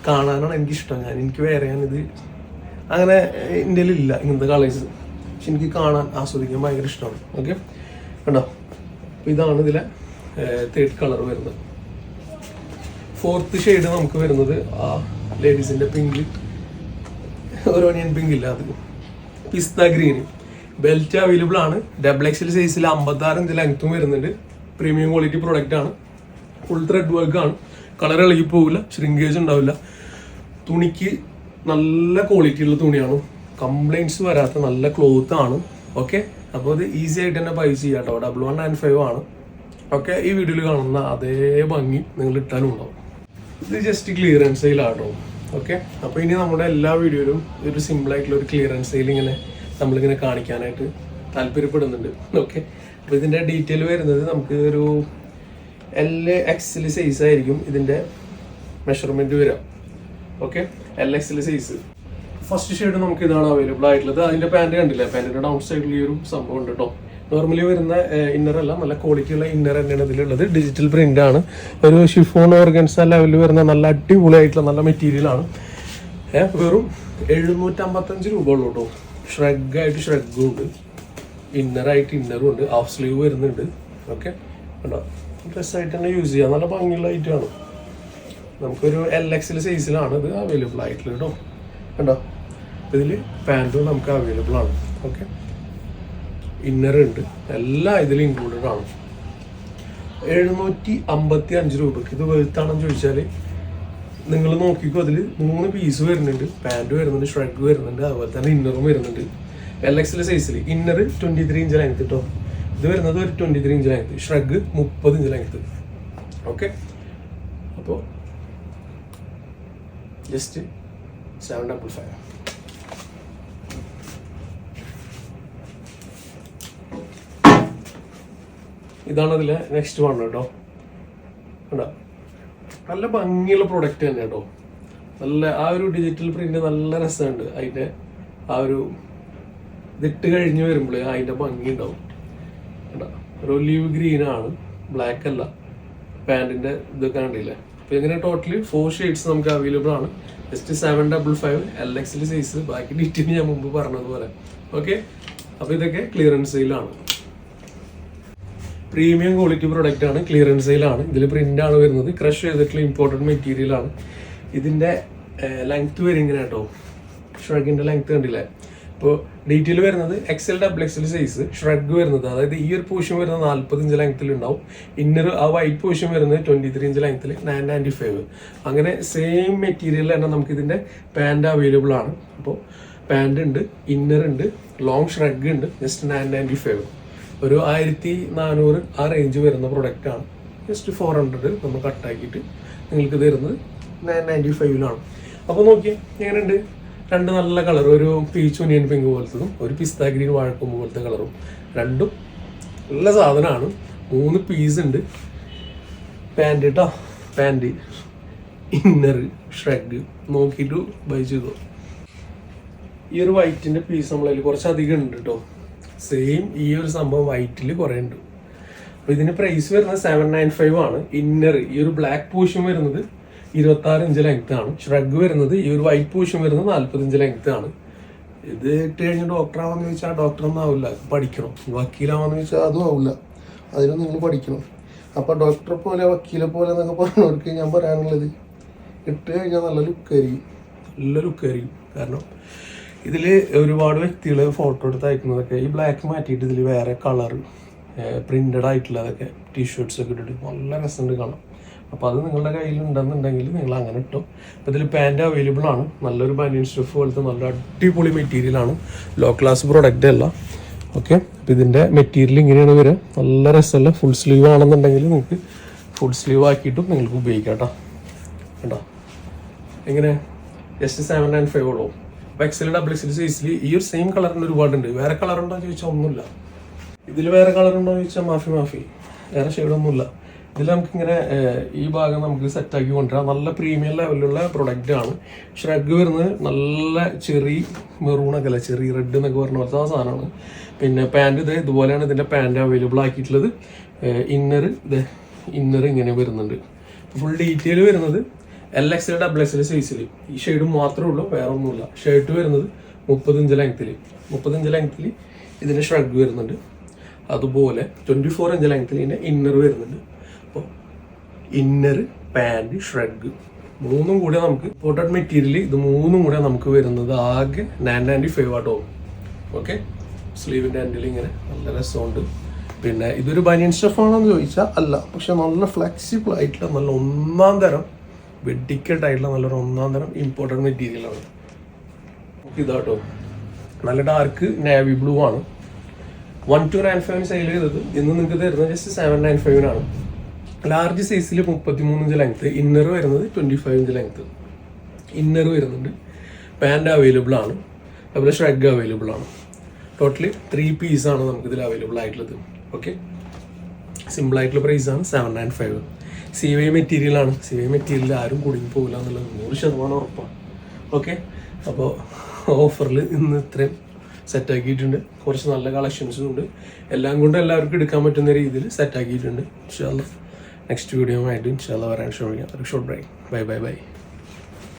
കാണാനാണ് എനിക്കിഷ്ടം. ഞാൻ എനിക്ക് വേറെ ഞാനിത് അങ്ങനെ ഇന്ത്യയിലില്ല ഇങ്ങനത്തെ കളേഴ്സ് പക്ഷെ എനിക്ക് കാണാൻ ആസ്വദിക്കാൻ ഭയങ്കര ഇഷ്ടമാണ്. ഓക്കെ കണ്ടോ? ഇതാണ് ഇതിലെ തേർഡ് കളർ വരുന്നത്. ഫോർത്ത് ഷെയ്ഡ് നമുക്ക് വരുന്നത് ആ ലേഡീസിന്റെ പിങ്ക് ഒരു ഓണിയൻ പിങ്ക് ഇല്ല അത്. പിസ്ത ഗ്രീൻ ബെൽറ്റ് അവൈലബിൾ ആണ്. ഡബിൾ എക്സൽ സൈസിൽ അമ്പത്താറ് ഇഞ്ച് ലെങ്ത്തും വരുന്നുണ്ട്. പ്രീമിയം ക്വാളിറ്റി പ്രോഡക്റ്റ് ആണ്. ഫുൾ ത്രെഡ് വർക്ക് ആണ്. കളർ ഇളകി പോവില്ല. ശ്രിങ്കേജ് ഉണ്ടാവില്ല. തുണിക്ക് നല്ല ക്വാളിറ്റി ഉള്ള തുണിയാണ്. കംപ്ലൈന്റ്സ് വരാത്ത നല്ല ക്ലോത്ത് ആണ്. ഓക്കെ അപ്പോൾ ഇത് ഈസി ആയിട്ട് തന്നെ പൈസ ചെയ്യാം കേട്ടോ ഡബിൾ വൺ നയൻ ഫൈവ് ആണ്. ഓക്കെ ഈ വീഡിയോയിൽ കാണുന്ന അതേ ഭംഗി നിങ്ങൾ ഇട്ടാലും ഉണ്ടാവും ഇത് ജസ്റ്റ് ക്ലിയറൻസ് സെയിലാട്ടോ ഓക്കെ? അപ്പോൾ ഇനി നമ്മുടെ എല്ലാ വീഡിയോയിലും ഒരു സിമ്പിൾ ആയിട്ടുള്ള ഒരു ക്ലിയറൻസ് സെയിൽ ഇങ്ങനെ നമ്മളിങ്ങനെ കാണിക്കാനായിട്ട് താല്പര്യപ്പെടുന്നുണ്ട്. ഓക്കെ? അപ്പോൾ ഇതിന്റെ ഡീറ്റെയിൽ വരുന്നത് നമുക്ക് ഒരു എൽ എക്സിൽ സൈസ് ആയിരിക്കും ഇതിന്റെ മെഷർമെന്റ് വരാം ഓക്കെ? എൽ എക്സിൽ സൈസ് ഫസ്റ്റ് ഷെയ്ഡ് നമുക്ക് ഇതാണ് അവൈലബിൾ ആയിട്ടുള്ളത്. അതിന്റെ പാന്റ് കണ്ടില്ല? പാന്റിന്റെ ഡൗൺ സൈഡിൽ ഈ ഒരു സംഭവം ഉണ്ട് കേട്ടോ നോർമലി വരുന്ന ഇന്നർ അല്ല നല്ല ക്വാളിറ്റിയുള്ള ഇന്നർ തന്നെയാണ് ഇതിലുള്ളത്. ഡിജിറ്റൽ പ്രിന്റ് ആണ്. ഒരു ഷിഫോൺ ഓർഗൻസ ലെവലിൽ വരുന്ന നല്ല അടിപൊളിയായിട്ടുള്ള നല്ല മെറ്റീരിയൽ ആണ്. വെറും എഴുന്നൂറ്റമ്പത്തഞ്ച് രൂപ ഉള്ളൂ കേട്ടോ ഷ്രഗ് ആയിട്ട് ഷ്രഗും ഉണ്ട്. ഇന്നറായിട്ട് ഇന്നറും ഉണ്ട്. ഹാഫ് സ്ലീവ് വരുന്നുണ്ട്. ഓക്കെ കണ്ടോ? ഡ്രസ്സായിട്ട് തന്നെ യൂസ് ചെയ്യാം. നല്ല ഭംഗിയുള്ള ഐറ്റമാണ് നമുക്കൊരു എൽ എക്സിൽ സൈസിലാണ് ഇത് അവൈലബിൾ ആയിട്ടുള്ളത് കേട്ടോ കണ്ടോ? ഇതിൽ പാന്റും നമുക്ക് അവൈലബിൾ ആണ്. ഓക്കെ ഇന്നർ ഉണ്ട്. എല്ലാം ഇതിൽ ഇൻക്ലൂഡഡ് ആണ്. എഴുന്നൂറ്റി അമ്പത്തി അഞ്ച് രൂപക്ക് ഇത് വെളുത്താണെന്ന് ചോദിച്ചാൽ നിങ്ങൾ നോക്കിക്കോ അതിൽ മൂന്ന് പീസ് വരുന്നുണ്ട്. പാന്റ് വരുന്നുണ്ട് ഷ്രഗ് വരുന്നുണ്ട് അതുപോലെ തന്നെ ഇന്നറും വരുന്നുണ്ട്. എൽ എക്സിലെ സൈസിൽ inner twenty three inch length കേട്ടോ ഇത് വരുന്നത് ഒരു twenty three inch length shrug മുപ്പത് ഇഞ്ച് ലെങ്ത് ഓക്കെ അപ്പോൾ ജസ്റ്റ് സെവൻ ഡബിൾ ഫൈവ് ഇതാണ് അതിലെ നെക്സ്റ്റ് വൺ കേട്ടോ കണ്ടോ? നല്ല ഭംഗിയുള്ള പ്രൊഡക്റ്റ് തന്നെ കേട്ടോ നല്ല ആ ഒരു ഡിജിറ്റൽ പ്രിന്റ് നല്ല രസമുണ്ട്. അതിന്റെ ആ ഒരു ഇതിട്ട് കഴിഞ്ഞ് വരുമ്പോൾ അതിന്റെ ഭംഗി ഉണ്ടാവും. കണ്ടോ? ഒരു ഒലീവ് ഗ്രീനാണ് ബ്ലാക്ക് അല്ല. പാന്റിന്റെ ഇതൊക്കെ കണ്ടില്ലേ? അപ്പൊ ഇങ്ങനെ ടോട്ടലി ഫോർ ഷെയ്ഡ്സ് നമുക്ക് അവൈലബിൾ ആണ്. Just seven double five L എക്സിൽ സൈസ് ബാക്കി ഡീറ്റെയിൽ ഞാൻ മുമ്പ് പറഞ്ഞതുപോലെ. ഓക്കെ അപ്പോൾ ഇതൊക്കെ ക്ലിയറൻസ് സെയിലാണ് പ്രീമിയം ക്വാളിറ്റി പ്രൊഡക്റ്റ് ആണ് ക്ലിയറൻസ് സെയിലാണ് ഇതിൽ പ്രിന്റ് ആണ് വരുന്നത്. ക്രഷ് ചെയ്തിട്ടുള്ള ഇമ്പോർട്ടന്റ് മെറ്റീരിയൽ ആണ്. ഇതിന്റെ ലെങ്ത് വരും ഇങ്ങനെ കേട്ടോ. ഷ്രഗിന്റെ ലെങ്ത് കണ്ടില്ലേ? ഇപ്പോൾ ഡീറ്റെയിൽ വരുന്നത് XL double XL size shrug വരുന്നത്. അതായത് ഈ ഒരു പോർഷൻ വരുന്നത് നാൽപ്പത് ഇഞ്ച് ലെങ്ത്തിൽ ഉണ്ടാവും. ഇന്നർ ആ വൈറ്റ് പോർഷൻ വരുന്നത് ട്വന്റി ത്രീ ഇഞ്ച് ലെങ്ത്തിൽ നയൻ നയന്റി ഫൈവ് അങ്ങനെ സെയിം മെറ്റീരിയൽ തന്നെ നമുക്ക് ഇതിന്റെ പാന്റ് അവൈലബിൾ ആണ്. അപ്പോൾ പാന്റ് ഉണ്ട് ഇന്നർ ഉണ്ട് ലോങ് ഷ്രഗ് ഉണ്ട് ജസ്റ്റ് നയൻ നയന്റി ഫൈവ് ഒരു ആയിരത്തി നാനൂറ് ആ റേഞ്ച് വരുന്ന പ്രൊഡക്റ്റ് ആണ്. ജസ്റ്റ് ഫോർ ഹൺഡ്രഡ് നമ്മൾ കട്ടാക്കിയിട്ട് നിങ്ങൾക്ക് തരുന്നത് നയൻ നയന്റി ഫൈവിലാണ് അപ്പോൾ നോക്കിയേ എങ്ങനെയുണ്ട്? രണ്ട് നല്ല കളർ ഒരു പീച്ച് ഒനിയൻ പിങ്ക് പോലത്തതും ഒരു പിസ്ത ഗ്രീൻ വാഴക്കൊമ്പ് പോലത്തെ കളറും രണ്ടും നല്ല സാധനമാണ്. മൂന്ന് പീസ് ഉണ്ട്. പാന്റ് കേട്ടോ പാന്റ് ഇന്നർ ഷ്രഗ് നോക്കിയിട്ട് ബൈ ചെയ്തു. ഈ ഒരു വൈറ്റിന്റെ പീസ് നമ്മളതിൽ കുറച്ച് അധികം ഉണ്ട് കേട്ടോ സെയിം ഈ ഒരു സംഭവം വൈറ്റിൽ കുറേ ഉണ്ട് അപ്പോൾ ഇതിന് പ്രൈസ് വരുന്നത് സെവൻ നയൻ ഫൈവ് ആണ്. ഇന്നർ ഈ ഒരു ബ്ലാക്ക് പൂഷൻ വരുന്നത് ഇരുപത്തി ആറ് ഇഞ്ച് ലെങ്ത് ആണ്. ഷ്രഗ് വരുന്നത് ഈ ഒരു വൈറ്റ് പൂഷൻ വരുന്നത് നാൽപ്പത് ഇഞ്ച് ലെങ്ത് ആണ്. ഇത് ഇട്ട് കഴിഞ്ഞ് ഡോക്ടർ ആവാന്ന് ചോദിച്ചാൽ ഡോക്ടർ ഒന്നും ആവില്ല. പഠിക്കണം. വക്കീലാവാന്ന് ചോദിച്ചാൽ അതും ആവില്ല. അതിനും നിങ്ങൾ പഠിക്കണം. അപ്പോൾ ഡോക്ടറെ പോലെ വക്കീലെ പോലെ എന്നൊക്കെ പറഞ്ഞവർക്ക് ഞാൻ പറയാനുള്ളത് ഇട്ട് കഴിഞ്ഞാൽ നല്ല ലുക്കായിരിക്കും നല്ല ലുക്കായിരിക്കും കാരണം ഇതിൽ ഒരുപാട് വ്യക്തികൾ ഫോട്ടോ എടുത്ത് അയക്കുന്നതൊക്കെ ഈ ബ്ലാക്ക് മാറ്റിയിട്ട് ഇതിൽ വേറെ കളർ പ്രിന്റഡ് ആയിട്ടുള്ളതൊക്കെ ടീഷർട്സ് ഒക്കെ ഇട്ടിട്ട് നല്ല രസമുണ്ട് കാണാം അപ്പോൾ അത് നിങ്ങളുടെ കയ്യിൽ ഉണ്ടെന്നുണ്ടെങ്കിൽ നിങ്ങൾ അങ്ങനെ ഇട്ടു. അപ്പോൾ ഇതിൽ പാന്റ് അവൈലബിൾ ആണ്. നല്ലൊരു ബനിയൻ സ്റ്റഫ് പോലത്തെ നല്ല അടിപൊളി മെറ്റീരിയലാണ് ലോ ക്ലാസ് പ്രോഡക്റ്റ് അല്ല. ഓക്കെ അപ്പോൾ ഇതിന്റെ മെറ്റീരിയൽ ഇങ്ങനെയാണ് വരിക. നല്ല രസമല്ല. ഫുൾ സ്ലീവ് ആണെന്നുണ്ടെങ്കിൽ നിങ്ങൾക്ക് ഫുൾ സ്ലീവ് ആക്കിയിട്ടും നിങ്ങൾക്ക് ഉപയോഗിക്കാം കേട്ടോ. കേട്ടോ എങ്ങനെ? ജസ്റ്റ് സെവൻ ആൻഡ് ഫൈവ് ഉള്ളൂ? എക്സൽ ഡബിൾ എക്സൽ സൈസിൽ ഈ ഒരു സെയിം കളറിന് ഒരുപാടുണ്ട്. വേറെ കളർ ഉണ്ടോ ചോദിച്ചാൽ ഒന്നുമില്ല. ഇതിൽ വേറെ കളർ ഉണ്ടോ ചോദിച്ചാൽ മാഫി മാഫി. വേറെ ഷെയ്ഡൊന്നുമില്ല ഇതിൽ നമുക്കിങ്ങനെ ഇങ്ങനെ ഈ ഭാഗം നമുക്ക് സെറ്റാക്കി കൊണ്ടുവരാം. നല്ല പ്രീമിയം ലെവലിലുള്ള പ്രൊഡക്റ്റ് ആണ്. ഷ്രഗ് വരുന്നത് നല്ല ചെറി മെറൂണൊക്കെ അല്ല? ചെറിയ റെഡ് എന്നൊക്കെ പറഞ്ഞ പോലത്തെ ആ സാധനമാണ്. പിന്നെ പാന്റ് ഇത് ഇതുപോലെയാണ് ഇതിന്റെ പാന്റ് അവൈലബിൾ ആക്കിയിട്ടുള്ളത്. ഇന്നർ ഇത് ഇന്നർ ഇങ്ങനെ വരുന്നുണ്ട്. ഫുൾ ഡീറ്റെയിൽ വരുന്നത് എൽ എക്സ് ഡബിൾ എക്സ് സൈസിൽ ഈ ഷെയ്ഡ് മാത്രമേ ഉള്ളൂ വേറെ ഒന്നുമില്ല ഷർട്ട് വരുന്നത് മുപ്പത്തഞ്ച് ലെങ്ത്തിൽ മുപ്പത്തഞ്ച് ലെങ്ത്തിൽ ഇതിന് ഷ്രഗ് വരുന്നുണ്ട്. അതുപോലെ ട്വന്റി ഫോർ ഇഞ്ച് ലെങ്ത്തിൽ ഇതിന്റെ ഇന്നർ വരുന്നുണ്ട്. അപ്പോൾ ഇന്നർ പാന്റ് ഷ്രഗ് മൂന്നും കൂടെ നമുക്ക് പോട്ടഡ് മെറ്റീരിയൽ ഇത് മൂന്നും കൂടെ നമുക്ക് വരുന്നത് ആകെ നയൻ നയന്റി ഫൈവ് ആട്ടോ ഓക്കെ സ്ലീവിന്റെ എൻഡിൽ ഇങ്ങനെ നല്ല രസമുണ്ട്. പിന്നെ ഇതൊരു ബനിയൻ സ്റ്റഫ് എന്ന് ചോദിച്ചാൽ അല്ല. പക്ഷെ നല്ല ഫ്ലെക്സിബിൾ ആയിട്ടുള്ള നല്ല ഒന്നാം തരം വെഡിക്കട്ട് ആയിട്ടുള്ള നല്ലൊരു ഒന്നാം തരം ഇമ്പോർട്ടന്റ് മെറ്റീരിയലാണ് ഇതാട്ടോ. നല്ല ഡാർക്ക് നേവി ബ്ലൂ ആണ്. One two nine five sale ചെയ്തത് ഇന്ന് നിങ്ങൾക്ക് തരുന്നത് ജസ്റ്റ് സെവൻ നയൻ ഫൈവിനാണ് ലാർജ് സൈസിൽ മുപ്പത്തി മൂന്ന് ഇഞ്ച് ലെങ്ത്ത് ഇന്നർ വരുന്നത് twenty five inch length inner വരുന്നുണ്ട്. പാന്റ് അവൈലബിൾ ആണ്. അതുപോലെ ഷ്രഗ് അവൈലബിൾ ആണ്. ടോട്ടലി ത്രീ പീസാണ് നമുക്കിതിൽ അവൈലബിൾ ആയിട്ടുള്ളത്. ഓക്കെ സിമ്പിൾ ആയിട്ടുള്ള പ്രൈസ് ആണ് seven nine five C Y material ആണ്. സി വൈ മെറ്റീരിയൽ ആരും കുടുങ്ങി പോകില്ല എന്നുള്ളത് നൂറ് ശതമാനം ഉറപ്പാണ്. ഓക്കെ അപ്പോൾ ഓഫറിൽ ഇന്ന് ഇത്രയും സെറ്റാക്കിയിട്ടുണ്ട് കുറച്ച് നല്ല കളക്ഷൻസും ഉണ്ട്. എല്ലാം കൊണ്ടും എല്ലാവർക്കും എടുക്കാൻ പറ്റുന്ന രീതിയിൽ സെറ്റാക്കിയിട്ടുണ്ട് ഇൻഷാല്ല നെക്സ്റ്റ് വീഡിയോ ആയിട്ട് ഇൻഷാല്ല വരാൻ ശ്രമിക്കാം. ഒരു ഷോർട്ട് ബ്രൈ ബൈ ബൈ ബൈ